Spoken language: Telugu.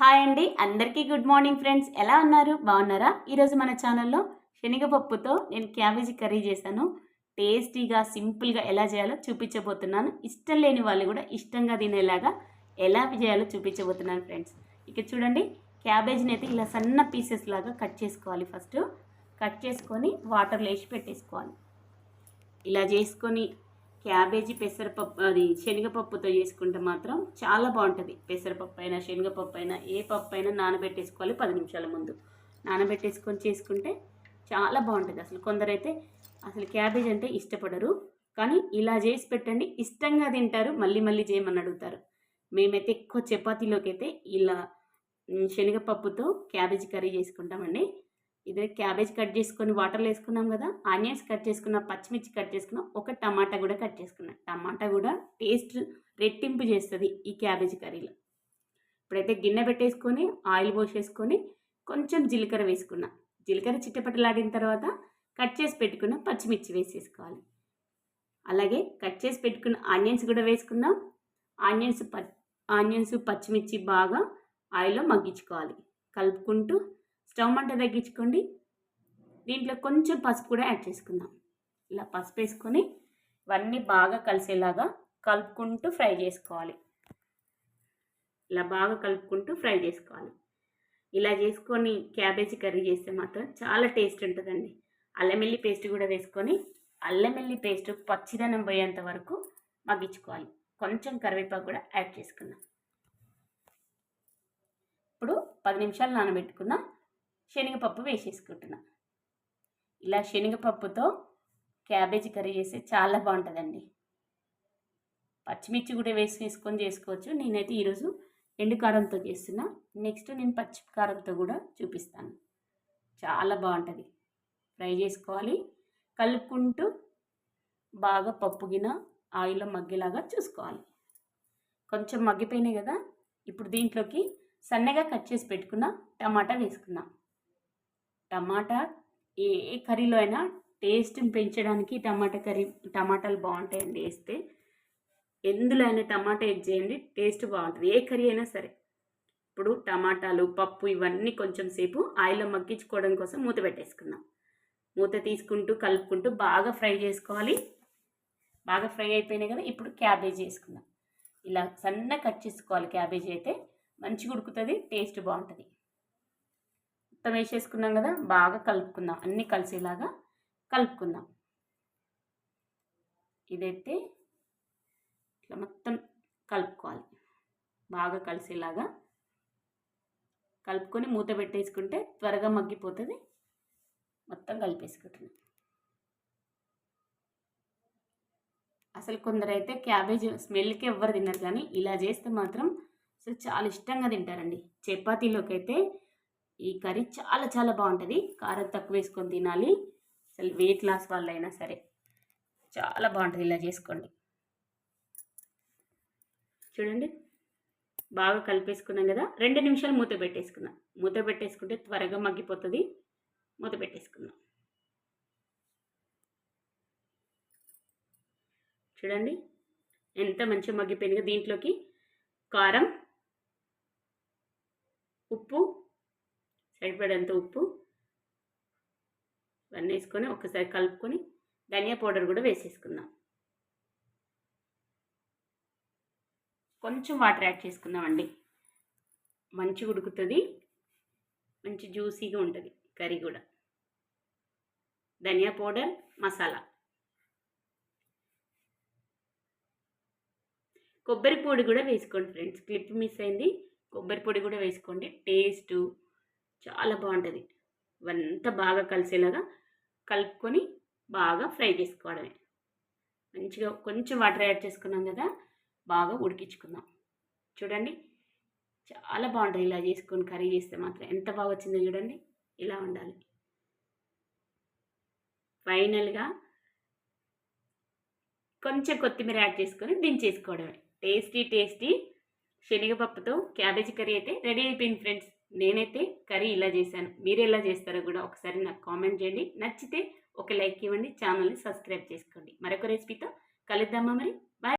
హాయ్ అండి. అందరికీ గుడ్ మార్నింగ్ ఫ్రెండ్స్. ఎలా ఉన్నారు? బాగున్నారా? ఈరోజు మన ఛానల్లో శనగపప్పుతో నేను క్యాబేజీ కర్రీ చేశాను. టేస్టీగా సింపుల్గా ఎలా చేయాలో చూపించబోతున్నాను. ఇష్టం లేని వాళ్ళు కూడా ఇష్టంగా తినేలాగా ఎలా చేయాలో చూపించబోతున్నాను ఫ్రెండ్స్. ఇక చూడండి క్యాబేజీని అయితే ఇలా సన్న పీసెస్ లాగా కట్ చేసుకోవాలి ఫస్ట్. కట్ చేసుకొని వాటర్లో వేసి పెట్టేసుకోవాలి. ఇలా చేసుకొని క్యాబేజీ పెసరపప్పు అది శనగపప్పుతో చేసుకుంటే మాత్రం చాలా బాగుంటుంది. పెసరపప్పు అయినా శనగపప్పు అయినా ఏ పప్పు అయినా నానబెట్టేసుకోవాలి పది నిమిషాల ముందు. నానబెట్టేసుకొని చేసుకుంటే చాలా బాగుంటుంది. అసలు కొందరైతే అసలు క్యాబేజ్ అంటే ఇష్టపడరు. కానీ ఇలా చేసి పెట్టండి ఇష్టంగా తింటారు మళ్ళీ మళ్ళీ చేయమని అడుగుతారు. మేమైతే ఎక్కువ చపాతీలోకి అయితే ఇలా శనగపప్పుతో క్యాబేజీ కర్రీ చేసుకుంటామండి. ఇదే క్యాబేజ్ కట్ చేసుకొని వాటర్లో వేసుకున్నాం కదా ఆనియన్స్ కట్ చేసుకున్న పచ్చిమిర్చి కట్ చేసుకున్న ఒక టమాటా కూడా కట్ చేసుకున్నాం. టమాటా కూడా టేస్ట్ రెట్టింపు చేస్తుంది ఈ క్యాబేజ్ కర్రీలో. ఇప్పుడైతే గిన్నె పెట్టేసుకొని ఆయిల్ పోసేసుకొని కొంచెం జీలకర్ర వేసుకున్నా. జీలకర్ర చిట్టపట్టలాడిన తర్వాత కట్ చేసి పెట్టుకున్న పచ్చిమిర్చి వేసేసుకోవాలి. అలాగే కట్ చేసి పెట్టుకున్న ఆనియన్స్ కూడా వేసుకుందాం. ఆనియన్స్ ప ఆనియన్స్ పచ్చిమిర్చి బాగా ఆయిల్లో మగ్గించుకోవాలి. కలుపుకుంటూ స్టవ్ మంట తగ్గించుకోండి. దీంట్లో కొంచెం పసుపు కూడా యాడ్ చేసుకుందాం. ఇలా పసుపు వేసుకొని ఇవన్నీ బాగా కలిసేలాగా కలుపుకుంటూ ఫ్రై చేసుకోవాలి. ఇలా బాగా కలుపుకుంటూ ఫ్రై చేసుకోవాలి. ఇలా చేసుకొని క్యాబేజీ కర్రీ చేస్తే మాత్రం చాలా టేస్ట్ ఉంటుందండి. అల్లమెల్లి పేస్ట్ కూడా వేసుకొని అల్లమెల్లి పేస్ట్ పచ్చిదనం పోయేంత వరకు మగ్గించుకోవాలి. కొంచెం కరివేపాకు కూడా యాడ్ చేసుకుందాం. ఇప్పుడు పది నిమిషాలు నానబెట్టుకున్న శనగపప్పు వేసేసుకుంటున్నా. ఇలా శనగపప్పుతో క్యాబేజీ కర్రీ చేస్తే చాలా బాగుంటుందండి. పచ్చిమిర్చి కూడా వేసి వేసుకొని చేసుకోవచ్చు. నేనైతే ఈరోజు ఎండు కారంతో చేస్తున్నా. నెక్స్ట్ నేను పచ్చి కారంతో కూడా చూపిస్తాను. చాలా బాగుంటుంది. ఫ్రై చేసుకోవాలి. కలుపుకుంటూ బాగా పప్పు గిన ఆయిల్లో మగ్గేలాగా చూసుకోవాలి. కొంచెం మగ్గిపోయినాయి కదా. ఇప్పుడు దీంట్లోకి సన్నగా కట్ చేసి పెట్టుకున్న టమాటా వేసుకుందాం. టమాటా ఏ కర్రీలో అయినా టేస్ట్ని పెంచడానికి టమాటా కర్రీ టమాటాలు బాగుంటాయండి వేస్తే ఎందులో అయినా టమాటా ఎగ్ చేయండి టేస్ట్ బాగుంటుంది. ఏ కర్రీ అయినా సరే. ఇప్పుడు టమాటాలు పప్పు ఇవన్నీ కొంచెం సేపు ఆయిల్లో మగ్గించుకోవడం కోసం మూత పెట్టేసుకుందాం. మూత తీసుకుంటూ కలుపుకుంటూ బాగా ఫ్రై చేసుకోవాలి. బాగా ఫ్రై అయిపోయినాయి కదా ఇప్పుడు క్యాబేజీ వేసుకుందాం. ఇలా సన్న కట్ చేసుకోవాలి క్యాబేజీ అయితే. మంచిగా ఉడుకుతుంది టేస్ట్ బాగుంటుంది. మొత్తం వేసేసుకున్నాం కదా బాగా కలుపుకుందాం. అన్నీ కలిసేలాగా కలుపుకుందాం. ఇదైతే ఇట్లా మొత్తం కలుపుకోవాలి. బాగా కలిసేలాగా కలుపుకొని మూత పెట్టేసుకుంటే త్వరగా మగ్గిపోతుంది. మొత్తం కలిపేసుకుంటున్నాం. అసలు కొందరైతే క్యాబేజ్ స్మెల్కి ఎవ్వరు తినరు కానీ ఇలా చేస్తే మాత్రం అసలు చాలా ఇష్టంగా తింటారండి. చపాతీలోకి అయితే ఈ కర్రీ చాలా చాలా బాగుంటుంది. కారం తక్కువ వేసుకొని తినాలి. అసలు వెయిట్ లాస్ వాళ్ళైనా సరే. చాలా బాగుంటుంది ఇలా చేసుకోండి. చూడండి. బాగా కలిపేసుకున్నాం కదా. రెండు నిమిషాలు మూత పెట్టేసుకుందాం. మూత పెట్టేసుకుంటే త్వరగా మగ్గిపోతుంది. మూత పెట్టేసుకుందాం. చూడండి. ఎంత మంచిగా మగ్గిపోయింది దీంట్లోకి. కారం ఉప్పు సరిపడేంత ఉప్పు ఇవన్నీ వేసుకొని ఒక్కసారి కలుపుకొని ధనియా పౌడర్ కూడా వేసేసుకుందాం. కొంచెం వాటర్ యాడ్ చేసుకుందామండి. మంచిగా ఉడుకుతుంది. మంచి జ్యూసీగా ఉంటుంది కర్రీ కూడా. ధనియా పౌడర్ మసాలా. కొబ్బరి పొడి కూడా వేసుకోండి ఫ్రెండ్స్. క్లిప్ మిస్ అయింది. కొబ్బరి పొడి కూడా వేసుకోండి. టేస్టు చాలా బాగుంటుంది. ఇవంతా బాగా కలిసేలాగా కలుపుకొని బాగా ఫ్రై చేసుకోవడమే. మంచిగా కొంచెం వాటర్ యాడ్ చేసుకున్నాం కదా బాగా ఉడికించుకుందాం. చూడండి చాలా బాగుంటుంది ఇలా చేసుకొని కర్రీ చేస్తే మాత్రం. ఎంత బాగా వచ్చిందో చూడండి ఇలా ఉండాలి. ఫైనల్గా కొంచెం కొత్తిమీర యాడ్ చేసుకొని దించేసుకోవడమే. టేస్టీ టేస్టీ శనగపప్పుతో క్యాబేజీ కర్రీ అయితే రెడీ అయిపోయింది ఫ్రెండ్స్. నేనైతే కర్రీ ఇలా చేశాను. మీరు ఎలా చేస్తారో కూడా ఒకసారి నాకు కామెంట్ చేయండి. నచ్చితే ఒక లైక్ ఇవ్వండి. ఛానల్ని సబ్స్క్రైబ్ చేసుకోండి. మరొక రెసిపీతో కలుద్దామా మరి?